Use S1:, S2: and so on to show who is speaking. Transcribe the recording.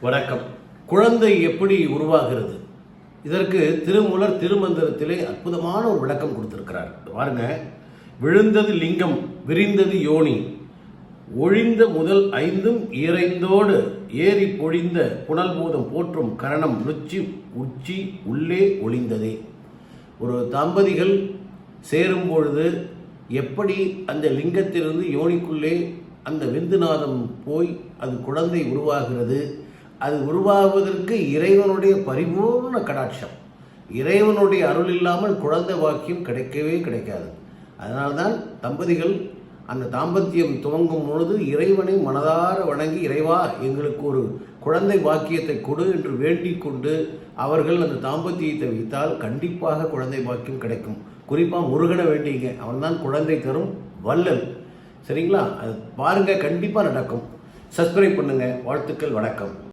S1: வணக்கம். குழந்தை எப்படி உருவாகிறது? இதற்கு திருமூலர் திருமந்திரத்திலே அற்புதமான ஒரு விளக்கம் கொடுத்திருக்கிறார். பாருங்க. விழுந்தது லிங்கம் விரிந்தது யோனி. ஒழிந்த முதல் ஐந்தும் இறைந்தோடு ஏறி பொழிந்த புனல் பூதம் போற்றும் கரணம் நுச்சி உச்சி உள்ளே ஒளிந்ததே. ஒரு தம்பதிகள் சேரும் பொழுது எப்படி அந்த லிங்கத்திலிருந்து யோனிக்குள்ளே அந்த விந்துநாதம் போய் அது குழந்தை உருவாகிறது? அது உருவாகுவதற்கு இறைவனுடைய பரிபூர்ண கடாட்சம். இறைவனுடைய அருள் இல்லாமல் குழந்தை வாக்கியம் கிடைக்கவே கிடைக்காது. அதனால்தான் தம்பதிகள் அந்த தாம்பத்தியம் துவங்கும் பொழுது இறைவனை மனதார வணங்கி இறைவா எங்களுக்கு ஒரு குழந்தை வாக்கியத்தை கொடு என்று வேண்டிக் கொண்டு அவர்கள் அந்த தாம்பத்தியத்தை வைத்தால் கண்டிப்பாக குழந்தை வாக்கியம் கிடைக்கும். குறிப்பாக முருகனை வேண்டிங்க. அவன்தான் குழந்தை தரும் வல்லல் சரிங்களா? அது பாருங்கள் கண்டிப்பாக நடக்கும். சப்ஸ்கிரைப் பண்ணுங்கள் வாழ்த்துக்கள் வணக்கம்.